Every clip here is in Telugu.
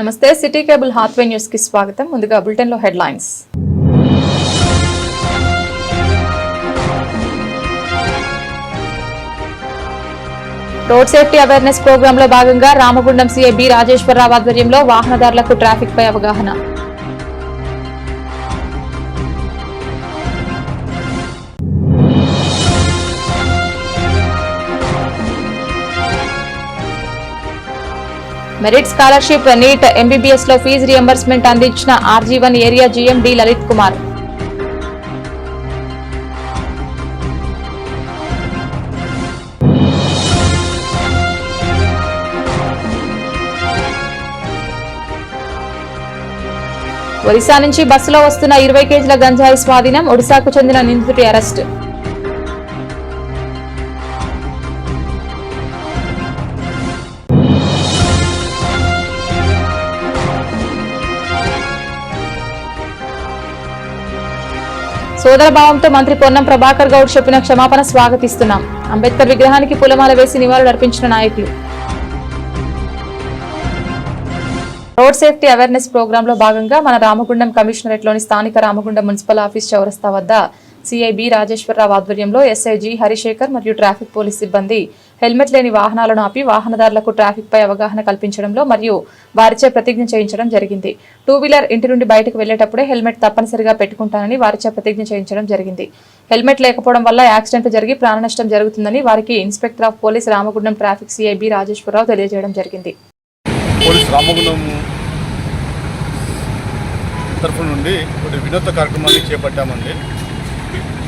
నమస్తే సిటీ కేబుల్ హాత్వే న్యూస్కి స్వాగతం. ముందుగా బులెటిన్లో హెడ్లైన్స్. రోడ్ సేఫ్టీ అవేర్నెస్ ప్రోగ్రామ్లో భాగంగా రామగుండం సీఐ బి రాజేశ్వరరావు ఆధ్వర్యంలో వాహనదారులకు ట్రాఫిక్ పై అవగాహన. మెరిట్ స్కాలర్షిప్ నీట్ ఎంబీబీఎస్లో ఫీజు రియంబర్స్మెంట్ అందించిన RG one area GM D Lalit Kumar. Odisha నుంచి బస్సులో వస్తున్న ఇరవై కేజీల గంజాయి స్వాధీనం ఒడిశాకు చెందిన నిందితుడి అరెస్ట్. సోదరభావంతో మంత్రి పొన్నం ప్రభాకర్ గౌడ్ చెప్పిన క్షమాపణ స్వాగతిస్తున్నాం. అంబేద్కర్ విగ్రహానికి పూలమాల వేసి నివాళులు అర్పించిన నాయకులు. రోడ్ సేఫ్టీ అవేర్నెస్ ప్రోగ్రామ్లో భాగంగా మన రామగుండం కమిషనరేట్లోని స్థానిక రామగుండం మున్సిపల్ ఆఫీస్ చౌరస్తా వద్ద సిఐబి రాజేశ్వరరావు ఆధ్వర్యంలో ఎస్ఐ జి హరిశేఖర్ మరియు ట్రాఫిక్ పోలీస్ సిబ్బంది హెల్మెట్ లేని వాహనాలను ఆపి వాహనదారులకు ట్రాఫిక్ పై అవగాహన కల్పించడంలో మరియు వారిచే ప్రతిజ్ఞ చేయించడం జరిగింది. టూ వీలర్ ఇంటి నుండి బయటకు వెళ్ళేటప్పుడే హెల్మెట్ తప్పనిసరిగా పెట్టుకుంటానని వారిచే ప్రతిజ్ఞ చేయించడం జరిగింది. హెల్మెట్ లేకపోవడం వల్ల యాక్సిడెంట్ జరిగి ప్రాణ నష్టం జరుగుతుందని వారికి inspector of police Ramagundam traffic CIB Rajeshwararao తెలియజేయడం జరిగింది. పోలీస్ రామగుండం తరఫు నుండి కొన్ని వినూత్న కార్యక్రమాన్ని చేపట్టామండి.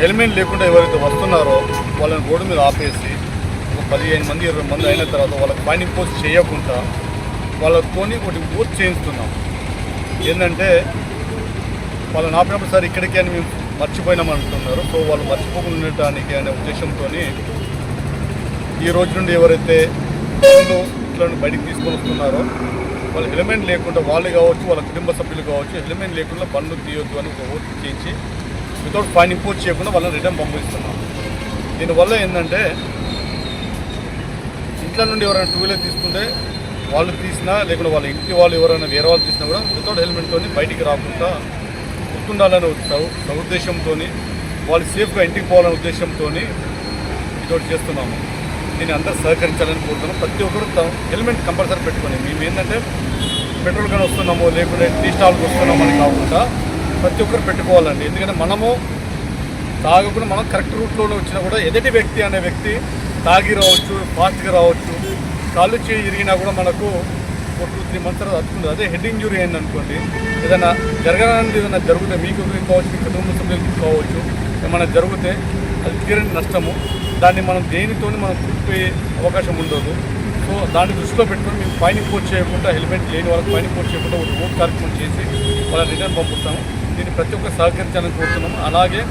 హెల్మెట్ లేకుండా ఎవరైతే వస్తున్నారో వాళ్ళని రోడ్డు మీద ఆపేసి పదిహేను మంది ఇరవై మంది అయిన తర్వాత వాళ్ళకి ఫైన్ ఇంపోజ్ చేయకుండా వాళ్ళతోని ఒకటి పూర్తి చేయిస్తున్నాం. ఏంటంటే వాళ్ళని ఆపినప్పుడు సార్ ఇక్కడికి అని మేము మర్చిపోయినామంటున్నారు సో వాళ్ళు మర్చిపోకుండా ఉండటానికి అనే ఉద్దేశంతో ఈ రోజు నుండి ఎవరైతే ఇట్లను ఇంట్లో బయటికి తీసుకొని వస్తున్నారో వాళ్ళు హెల్మెట్ లేకుండా వాళ్ళు కావచ్చు వాళ్ళ కుటుంబ సభ్యులు కావచ్చు హెల్మెట్ లేకుండా బండ్లు తీయొద్దు అని ఒక ఓటు చేయించి వితౌట్ ఫైన్ ఇంపోజ్ చేయకుండా వాళ్ళని రిటర్న్ పంపిస్తున్నాం. దీనివల్ల ఏంటంటే ఇంట్లో నుండి ఎవరైనా టూ వీలర్ తీసుకుంటే వాళ్ళు తీసినా లేకుంటే వాళ్ళ ఇంటి వాళ్ళు ఎవరైనా వేరే వాళ్ళు తీసినా కూడా వితౌట్ హెల్మెట్తో బయటికి రాకుండా గుర్తుండాలనే సౌ- సదుద్దేశంతో వాళ్ళు సేఫ్గా ఇంటికి పోవాలనే ఉద్దేశంతో ఇదొకటి చేస్తున్నాము. దీన్ని అందరూ సహకరించాలని కోరుతున్నాం. ప్రతి ఒక్కరు హెల్మెట్ కంపల్సరీ పెట్టుకొని మేము ఏంటంటే పెట్రోల్ కానీ వస్తున్నామో లేకుంటే టీ స్టాల్కి వస్తున్నామని అని కాకుండా ప్రతి ఒక్కరు పెట్టుకోవాలండి. ఎందుకంటే మనము తాగకుండా మనం కరెక్ట్ రూట్లోనే వచ్చినా కూడా ఎదుటి వ్యక్తి అనే వ్యక్తి తాగి రావచ్చు ఫాస్ట్గా రావచ్చు. కాళ్ళు చేయి ఇరిగినా కూడా మనకు ఒక టూ త్రీ మంత్స్ తర్వాత అతుకుంటుంది అదే హెడ్ ఇంజురీ అయింది అనుకోండి ఏదైనా జరగడానికి ఏదైనా జరిగితే మీకు కావచ్చు మీ కుటుంబ సభ్యులు కావచ్చు ఏమైనా జరిగితే అది తీరని నష్టము. దాన్ని మనం దేనితో మనం చూపే అవకాశం ఉండదు. సో దాన్ని దృష్టిలో పెట్టుకొని మేము ఫైన్ ఇంపోజ్ చేయకుండా హెల్మెట్ లేని వాళ్ళకి ఫైన్ ఇంపోజ్ చేయకుండా ఒక ఓట్ కార్యక్రమం చేసి వాళ్ళని రిటర్న్ పంపుతాము దీన్ని ప్రతి ఒక్కరు సహకరించాలని కోరుతున్నాము. అలాగే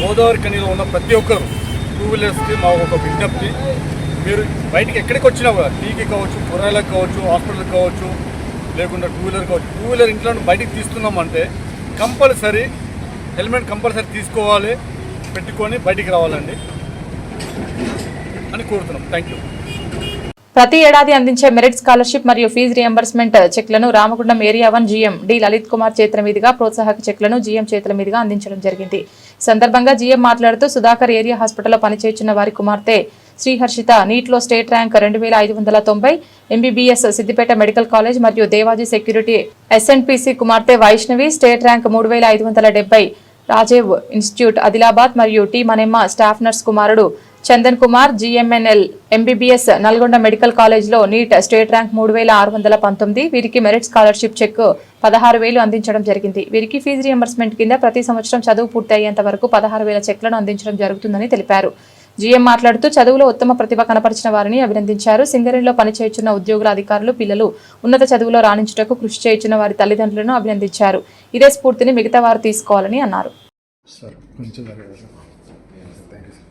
గోదావరి కనీలో ఉన్న ప్రతి ఒక్కరు టూ వీలర్స్కి మా ఒక విజ్ఞప్తి. మీరు బయటికి ఎక్కడికి వచ్చినా కూడా టీకి కావచ్చు కూరగాయలకు కావచ్చు హాస్పిటల్కి కావచ్చు లేకుండా టూ వీలర్ కావచ్చు టూ వీలర్ ఇంట్లో నుండి బయటికి తీస్తున్నామంటే కంపల్సరీ హెల్మెట్ కంపల్సరీ తీసుకోవాలి పెట్టుకొని బయటికి రావాలండి అని కోరుతున్నాం. Thank you. ప్రతి ఏడాది అందించే మెరిట్ స్కాలర్షిప్ మరియు fee reimbursement చెక్లను Ramagundam area one GM D Lalit Kumar చేతుల మీదుగా ప్రోత్సాహక చెక్లను జీఎం చేతుల మీదుగా అందించడం జరిగింది. సందర్భంగా జీఎం మాట్లాడుతూ సుధాకర్ ఏరియా హాస్పిటల్లో పనిచేస్తున్న వారి కుమార్తె శ్రీహర్షిత నీట్లో స్టేట్ ర్యాంక్ రెండు వేల ఐదు వందల తొంభై ఎంబీబీఎస్ సిద్దిపేట మెడికల్ కాలేజ్ మరియు దేవాజీ సెక్యూరిటీ ఎస్ఎన్పిసి కుమార్తె వైష్ణవి స్టేట్ ర్యాంక్ మూడు వేల ఐదు వందల డెబ్బై రాజీవ్ ఇన్స్టిట్యూట్ ఆదిలాబాద్ మరియు టి మనెమ్మ స్టాఫ్ నర్స్ కుమారుడు Chandan Kumar GMNL MBBS Nalgonda medical కాలేజ్లో నీట్ స్టేట్ ర్యాంక్ మూడు వేల ఆరు వందల పంతొమ్మిది. వీరికి మెరిట్ స్కాలర్షిప్ చెక్ పదహారు వేలు అందించడం జరిగింది. వీరికి ఫీజు రియంబర్స్మెంట్ కింద ప్రతి సంవత్సరం చదువు పూర్తి అయ్యేంత వరకు పదహారు వేల చెక్లను అందించడం జరుగుతుందని తెలిపారు. జీఎం మాట్లాడుతూ చదువులో ఉత్తమ ప్రతిభ కనపరిచిన వారిని అభినందించారు. సింగరేణిలో పనిచేయుచున్న ఉద్యోగుల అధికారులు పిల్లలు ఉన్నత చదువులో రాణించుటకు కృషి చేయుచున్న వారి తల్లిదండ్రులను అభినందించారు. ఇదే స్ఫూర్తిని మిగతా వారు తీసుకోవాలని అన్నారు సార్ కొంచెం జరగదు సార్ థ్యాంక్ యూ సార్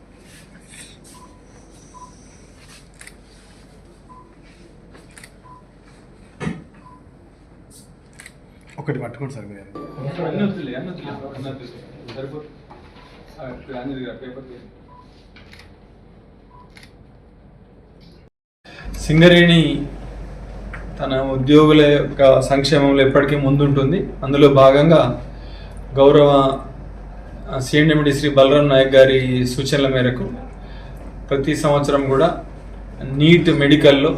ఒకటి పట్టుకోండి సార్ మీరు. సింగరేణి తన ఉద్యోగుల యొక్క సంక్షేమంలో ఎప్పటికీ ముందుంటుంది. అందులో భాగంగా గౌరవ సిఎండిమిడి శ్రీ బలరాం నాయక్ గారి సూచనల మేరకు ప్రతి సంవత్సరం కూడా నీట్ మెడికల్లో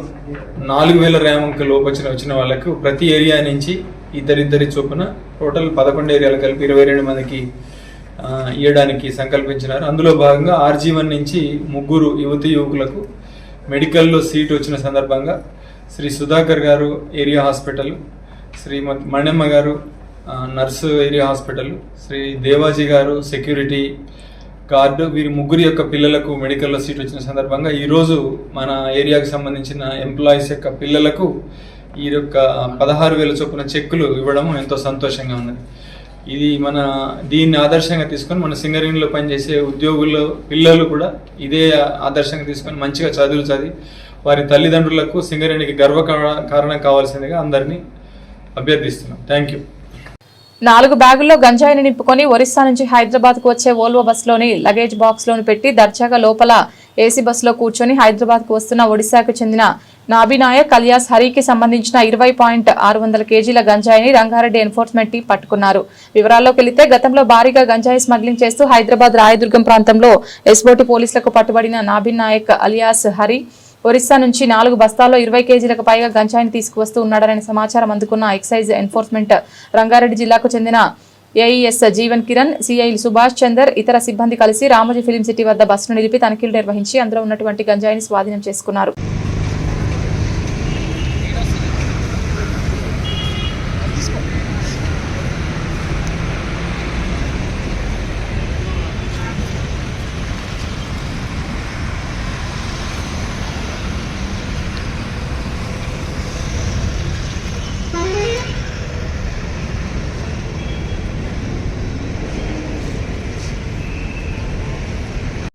నాలుగు వేల ర్యాంక్ లోపు వచ్చిన వచ్చిన వాళ్ళకు ప్రతి ఏరియా నుంచి ఇద్దరిద్దరి చొప్పున టోటల్ పదకొండు ఏరియాలు కలిపి ఇరవై రెండు మందికి ఇవ్వడానికి సంకల్పించినారు. అందులో భాగంగా ఆర్జీ వన్ నుంచి ముగ్గురు యువతి యువకులకు మెడికల్లో సీట్ వచ్చిన సందర్భంగా శ్రీ సుధాకర్ గారు ఏరియా హాస్పిటల్ శ్రీ మ- మణిమ్మ గారు nurse area hospital Shri Devaji గారు సెక్యూరిటీ గార్డు వీరి ముగ్గురు యొక్క పిల్లలకు మెడికల్లో సీట్ వచ్చిన సందర్భంగా ఈరోజు మన ఏరియాకు సంబంధించిన ఎంప్లాయీస్ యొక్క పిల్లలకు ఈ యొక్క పదహారు వేల చొప్పున చెక్కులు ఇవ్వడం ఎంతో సంతోషంగా ఉన్నది ఇది మన దీన్ని ఆదర్శంగా తీసుకొని మన సింగరేణిలో పనిచేసే ఉద్యోగులు పిల్లలు కూడా ఇదే ఆదర్శంగా తీసుకొని మంచిగా చదువులు చదివి వారి తల్లిదండ్రులకు సింగరేణికి గర్వ కారణం కావాల్సిందిగా అందరినీ అభ్యర్థిస్తున్నాం. Thank you. నాలుగు బ్యాగుల్లో గంజాయిని నింపుకొని ఒరిస్సా నుంచి హైదరాబాద్కు వచ్చే ఓల్వో బస్సులోని లగేజ్ బాక్స్లోని పెట్టి దర్జాగా లోపల ఏసీ బస్సులో కూర్చొని హైదరాబాద్కు వస్తున్న ఒడిశాకు చెందిన నాబినాయక్ అలియాస్ హరికి సంబంధించిన ఇరవై పాయింట్ ఆరు వందల కేజీల గంజాయిని రంగారెడ్డి ఎన్ఫోర్స్మెంట్ టీం పట్టుకున్నారు. వివరాల్లోకి వెళితే గతంలో భారీగా గంజాయి స్మగ్లింగ్ చేస్తూ హైదరాబాద్ రాయదుర్గం ప్రాంతంలో ఎస్బోటి పోలీసులకు పట్టుబడిన నాబిన్ నాయక్ అలియాస్ హరి ఒరిస్సా నుంచి నాలుగు బస్తాల్లో ఇరవై కేజీలకు పైగా గంజాయిని తీసుకువస్తూ ఉన్నాడనే సమాచారం అందుకున్న ఎక్సైజ్ ఎన్ఫోర్స్మెంట్ రంగారెడ్డి జిల్లాకు చెందిన ఏఈఎస్ జీవన్ కిరణ్ సిఐ సుభాష్ చందర్ ఇతర సిబ్బంది కలిసి రామోజీ ఫిలిం సిటీ వద్ద బస్సును నిలిపి తనిఖీలు నిర్వహించి అందులో ఉన్నటువంటి గంజాయిని స్వాధీనం చేసుకున్నారు.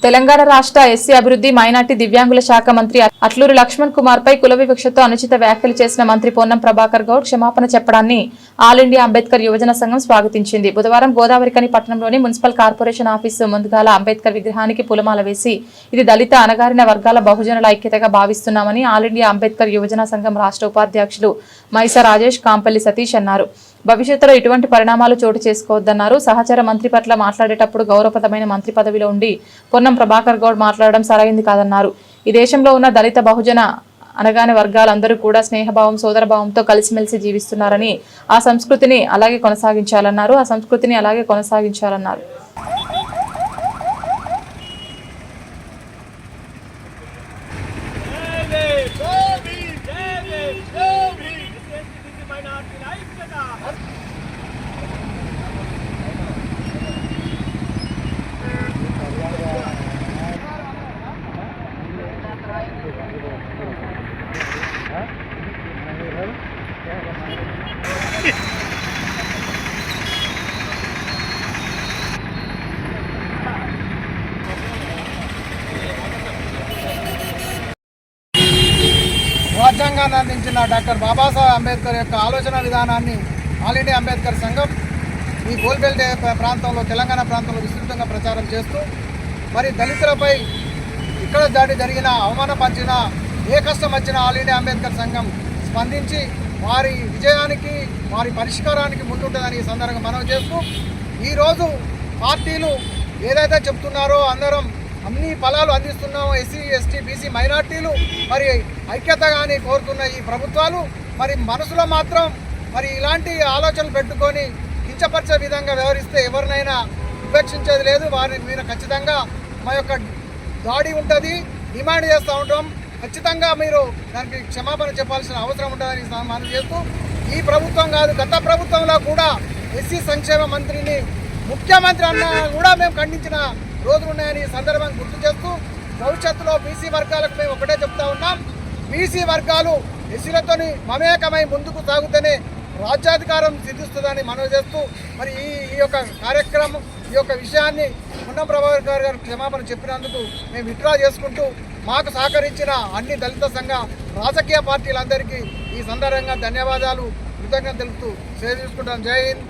తెలంగాణ రాష్ట్ర ఎస్సీ అభివృద్ధి మైనార్టీ దివ్యాంగుల శాఖ మంత్రి అట్లూరు లక్ష్మణ్ కుమార్ పై కుల వివక్షతో అనుచిత వ్యాఖ్యలు చేసిన మంత్రి పొన్నం ప్రభాకర్ గౌడ్ క్షమాపణ చెప్పడాన్ని ఆల్ ఇండియా అంబేద్కర్ యువజన సంఘం స్వాగతించింది. బుధవారం గోదావరికని పట్టణంలోని మున్సిపల్ కార్పొరేషన్ ఆఫీసు ముందుగాల అంబేద్కర్ విగ్రహానికి పూలమాల వేసి ఇది దళిత అణగారిన వర్గాల బహుజనుల ఐక్యతగా భావిస్తున్నామని ఆల్ ఇండియా అంబేద్కర్ యువజన సంఘం రాష్ట్ర ఉపాధ్యక్షులు మైసా రాజేష్ కాంపల్లి సతీష్ అన్నారు. భవిష్యత్తులో ఇటువంటి పరిణామాలు చోటు చేసుకోవద్దన్నారు. సహచర మంత్రి పట్ల మాట్లాడేటప్పుడు గౌరవప్రదమైన మంత్రి పదవిలో ఉండి పొన్నం ప్రభాకర్ గౌడ్ మాట్లాడడం సరైంది కాదన్నారు. ఈ దేశంలో ఉన్న దళిత బహుజన అనగానే వర్గాలందరూ కూడా స్నేహభావం సోదరభావంతో కలిసిమెలిసి జీవిస్తున్నారని ఆ సంస్కృతిని అలాగే కొనసాగించాలన్నారు. ఆ సంస్కృతిని అలాగే కొనసాగించాలన్నారు. చేసిన డాక్టర్ బాబాసాహెబ్ అంబేద్కర్ యొక్క ఆలోచన విధానాన్ని ఆల్ ఇండియా అంబేద్కర్ సంఘం ఈ గోల్బెల్ట్ ప్రాంతంలో తెలంగాణ ప్రాంతంలో విస్తృతంగా ప్రచారం చేస్తూ మరి దళితులపై ఇక్కడ దాడి జరిగిన అవమానపరిచిన ఏ కష్టం వచ్చినా ఆల్ ఇండియా అంబేద్కర్ సంఘం స్పందించి వారి విజయానికి వారి పరిష్కారానికి ముందుంటుందని ఈ సందర్భంగా మనవి చేస్తూ ఈరోజు పార్టీలు ఏదైతే చెప్తున్నారో అందరం అన్ని ఫలాలు అందిస్తున్నాం ఎస్సీ ఎస్టీ బీసీ మైనార్టీలు. మరి ఐక్యతగాని కోరుతున్న ఈ ప్రభుత్వాలు మరి మనసులో మాత్రం మరి ఇలాంటి ఆలోచనలు పెట్టుకొని కించపరిచే విధంగా వ్యవహరిస్తే ఎవరినైనా ఉపేక్షించేది లేదు. వారి మీద ఖచ్చితంగా మా యొక్క దాడి ఉంటుంది. డిమాండ్ చేస్తూ ఉంటాం. ఖచ్చితంగా మీరు దానికి క్షమాపణ చెప్పాల్సిన అవసరం ఉంటుందని మనం చేస్తూ ఈ ప్రభుత్వం కాదు గత ప్రభుత్వంలో కూడా ఎస్సీ సంక్షేమ మంత్రిని ముఖ్యమంత్రి అన్న కూడా మేము ఖండించిన రోజులు ఉన్నాయని ఈ గుర్తు చేస్తూ భవిష్యత్తులో బీసీ వర్గాలకు మేము ఒకటే చెప్తా ఉన్నాం. బీసీ వర్గాలు ఎస్సీలతోని మమేకమై ముందుకు సాగుతూనే రాజ్యాధికారం సిద్ధిస్తుందని మనవి చేస్తూ మరి ఈ ఈ యొక్క కార్యక్రమం ఈ యొక్క విషయాన్ని ఉన్న ప్రభాకర్ గారు గారు క్షమాపణ చెప్పినందుకు మేము విత్డ్రా చేసుకుంటూ మాకు సహకరించిన అన్ని దళిత సంఘ రాజకీయ పార్టీలందరికీ ఈ సందర్భంగా ధన్యవాదాలు. కృతజ్ఞత తెలుపుతూ సేవ తీసుకుంటాం. జై హింద్.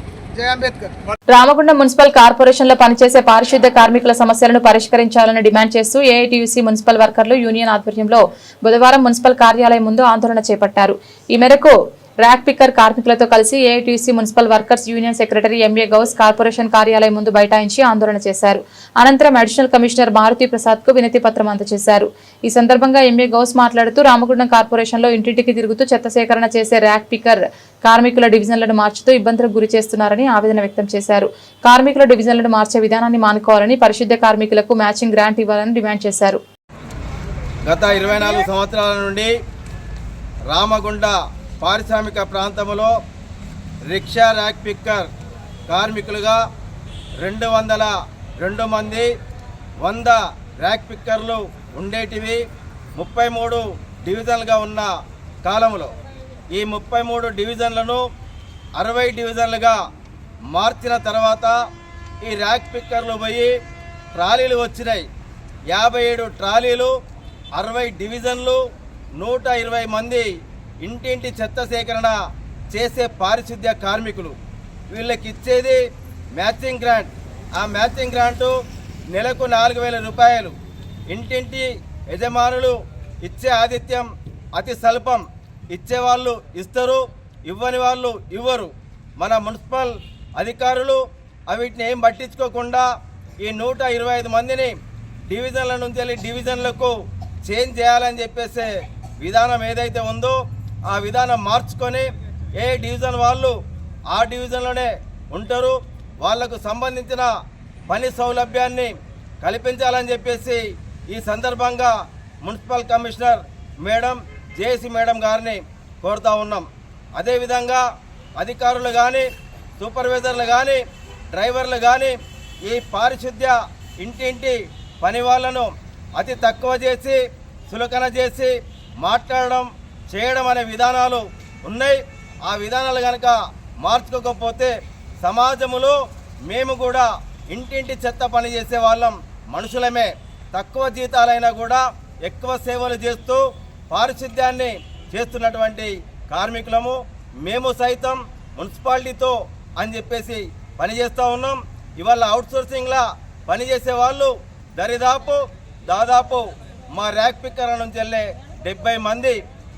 రామగుండం మున్సిపల్ కార్పొరేషన్లో పనిచేసే పారిశుద్ధ్య కార్మికుల సమస్యలను పరిష్కరించాలని డిమాండ్ చేస్తూ ఏఐటీయూసీ మున్సిపల్ వర్కర్లు యూనియన్ ఆధ్వర్యంలో బుధవారం మున్సిపల్ కార్యాలయం ముందు ఆందోళన చేపట్టారు. ఈ మేరకు ర్యాక్ పిక్కర్ కార్మికులతో కలిసి AITUC municipal workers union secretary MA Ghouse corporation కార్యాలయం ముందు బైఠాయించి ఆందోళన చేశారు. అనంతరం అడిషనల్ కమిషనర్ మారుతి ప్రసాద్కు వినతి పత్రం అందజేశారు ఈ సందర్భంగా ఎంఏ గౌస్ మాట్లాడుతూ రామగుండం కార్పొరేషన్లో ఇంటింటికి తిరుగుతూ చెత్త సేకరణ చేసే ర్యాక్ పిక్కర్ కార్మికుల డివిజన్లను మార్చుతూ ఇబ్బందులకు గురి చేస్తున్నారని ఆవేదన వ్యక్తం చేశారు. కార్మికుల డివిజన్లను మార్చే విధానాన్ని మానుకోవాలని పరిశుద్ధ కార్మికులకు మ్యాచింగ్ గ్రాంట్ ఇవ్వాలని డిమాండ్ చేశారు. గత ఇరవై నాలుగు సంవత్సరాల నుండి రామగుండ పారిశ్రామిక ప్రాంతంలో రిక్షా ర్యాక్ పిక్కర్ కార్మికులుగా రెండు వందల రెండు మంది వంద ర్యాక్ పిక్కర్లు ఉండేటివి ముప్పై మూడు డివిజన్లుగా ఉన్న కాలంలో ఈ ముప్పై మూడు డివిజన్లను అరవై డివిజన్లుగా మార్చిన తర్వాత ఈ ర్యాక్ పిక్కర్లు పోయి ట్రాలీలు వచ్చినాయి. యాభై ఏడు ట్రాలీలు అరవై డివిజన్లు నూట ఇరవై మంది ఇంటింటి చెత్త సేకరణ చేసే పారిశుద్ధ్య కార్మికులు. వీళ్ళకి ఇచ్చేది మ్యాచింగ్ గ్రాంట్. ఆ మ్యాచింగ్ గ్రాంటు నెలకు నాలుగు వేల రూపాయలు. ఇంటింటి యజమానులు ఇచ్చే ఆతిథ్యం అతి స్వల్పం. ఇచ్చేవాళ్ళు ఇస్తారు ఇవ్వని వాళ్ళు ఇవ్వరు. మన మున్సిపల్ అధికారులు వీటిని ఏం పట్టించుకోకుండా ఈ నూట ఇరవై ఐదు మందిని డివిజన్ల నుంచి వెళ్ళి డివిజన్లకు చేంజ్ చేయాలని చెప్పేసే విధానం ఏదైతే ఉందో ఆ విధానం మార్చుకొని ఏ డివిజన్ వాళ్ళు ఆ డివిజన్లోనే ఉంటారు. వాళ్ళకు సంబంధించిన పని సౌలభ్యాన్ని కల్పించాలని చెప్పేసి ఈ సందర్భంగా municipal commissioner madam JC madam గారిని కోరుతా ఉన్నాం. అదేవిధంగా అధికారులు కానీ సూపర్వైజర్లు కానీ డ్రైవర్లు కానీ ఈ పారిశుద్ధ్య ఇంటింటి పని వాళ్ళను అతి తక్కువ చేసి సులకన చేసి మాట్లాడడం చేయడం అనే విధానాలు ఉన్నాయి. ఆ విధానాలు కనుక మార్చుకోకపోతే సమాజంలో మేము కూడా ఇంటింటి చెత్త పని చేసే వాళ్ళం. మనుషులమే. తక్కువ జీతాలైనా కూడా ఎక్కువ సేవలు చేస్తూ పారిశుద్ధ్యాన్ని చేస్తున్నటువంటి కార్మికులము. మేము సైతం మున్సిపాలిటీతో అని చెప్పేసి పనిచేస్తూ ఉన్నాం. ఇవాళ అవుట్సోర్సింగ్లా పనిచేసే వాళ్ళు దరిదాపు దాదాపు మా ర్యాక్ పిక్కర్ నుంచి వెళ్ళే డెబ్బై మంది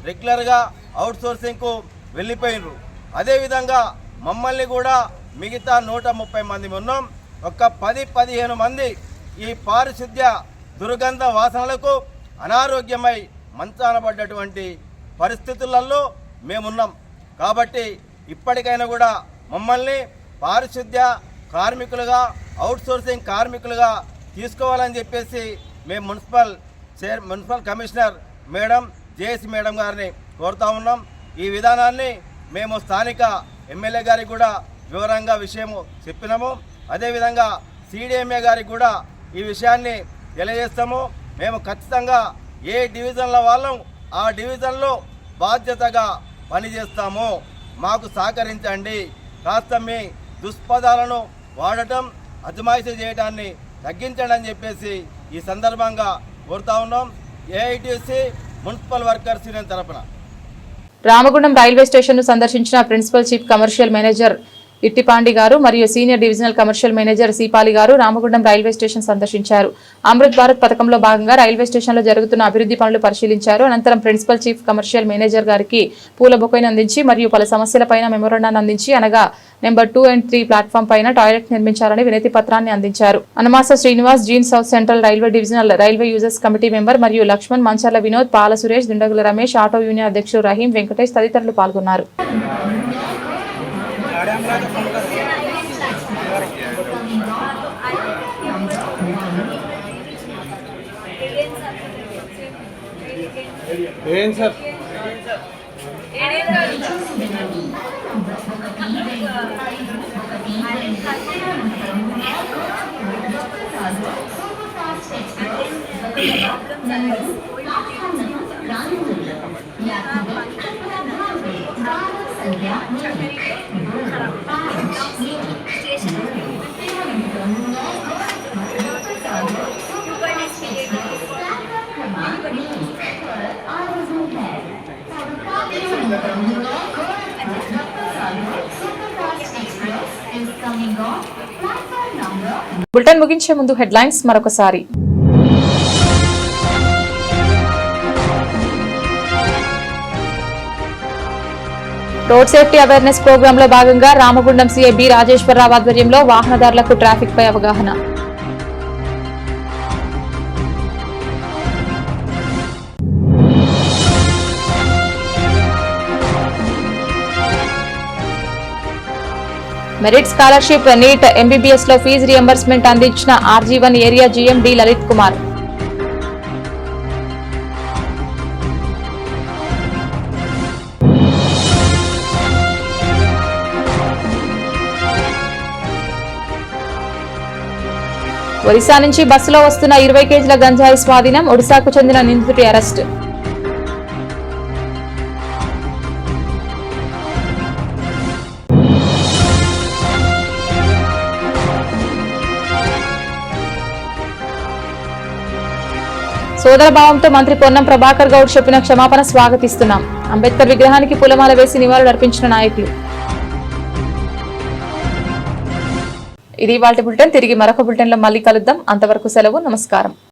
రెగ్యులర్గా అవుట్సోర్సింగ్కు వెళ్ళిపోయినరు. అదేవిధంగా మమ్మల్ని కూడా మిగతా నూట ముప్పై మంది ఉన్నాం. ఒక పది పదిహేను మంది ఈ పారిశుద్ధ్య దుర్గంధ వాసనలకు అనారోగ్యమై మంచాన పడ్డటువంటి పరిస్థితులలో మేమున్నాం. కాబట్టి ఇప్పటికైనా కూడా మమ్మల్ని పారిశుద్ధ్య కార్మికులుగా అవుట్సోర్సింగ్ కార్మికులుగా తీసుకోవాలని చెప్పేసి మేము municipal chair municipal commissioner madam JS madam గారిని కోరుతా ఉన్నాం. ఈ విధానాన్ని మేము స్థానిక ఎమ్మెల్యే గారికి కూడా వివరంగా విషయము చెప్పినాము. అదేవిధంగా సిడిఎంఏ గారికి కూడా ఈ విషయాన్ని తెలియజేస్తాము. మేము ఖచ్చితంగా ఏ డివిజన్ల వాళ్ళం ఆ డివిజన్లో బాధ్యతగా పనిచేస్తాము. మాకు సహకరించండి. కాస్త మీ దుష్పదాలను వాడటం అజమాయిషీ చేయడాన్ని తగ్గించండి అని చెప్పేసి ఈ సందర్భంగా కోరుతా ఉన్నాం. ఏఐటీసీ మున్సిపల్ వర్కర్స్ యూనియన్ తరపున. రామగుండం రైల్వే స్టేషన్ను సందర్శించిన principal chief commercial manager Ittipandi గారు మరియు senior divisional commercial manager Sipali గారు రామగుండం రైల్వే స్టేషన్ సందర్శించారు. అమృత్ భారత్ పథకంలో భాగంగా రైల్వే స్టేషన్లో జరుగుతున్న అభివృద్ధి పనులు పరిశీలించారు. అనంతరం ప్రిన్సిపల్ చీఫ్ కమర్షియల్ మేనేజర్ గారికి పూల బొకైను అందించి మరియు పలు సమస్యలపైన మెమోరాండాన్ని అందించి అనగా number two and three platform పైన టాయిలెట్ నిర్మించాలని వినతి పత్రాన్ని అందించారు. Anamasa Srinivas gene south central railway divisional railway users committee member మరియు లక్ష్మణ్ మంచర్ల వినోద్ పాల సురేష్ దుండగుల రమేష్ ఆటో యూనియన్ అధ్యక్షుడు రహీం వెంకటేష్ తదితరులు పాల్గొన్నారు. ఏం sir Superfast Express is bulletin ముగించే ముందు హెడ్లైన్స్ మరొకసారి. రోడ్ సేఫ్టీ అవేర్నెస్ ప్రోగ్రామ్లో భాగంగా రామగుండం సీఐ బి రాజేశ్వరరావు ఆధ్వర్యంలో వాహనదారులకు ట్రాఫిక్ పై అవగాహన మెరిట్ స్కాలర్షిప్ నీట్ ఎంబీబీఎస్లో ఫీజు రియంబర్స్మెంట్ అందించిన RG one area GM D Lalit Kumar. Odisha నుంచి బస్సులో వస్తున్న ఇరవై కేజీల గంజాయి స్వాధీనం ఒడిశాకు చెందిన నిందితుడి అరెస్ట్. సోదర భావంతో మంత్రి పొన్నం ప్రభాకర్ గౌడ్ చెప్పిన క్షమాపణ స్వాగతిస్తున్నాం. అంబేద్కర్ విగ్రహానికి పూలమాల వేసి నివాళులు అర్పించిన నాయకులు. ఇది వాళ్ళ బులెటిన్. తిరిగి మరొక బులెటిన్లో మళ్ళీ కలుద్దాం. అంతవరకు సెలవు నమస్కారం.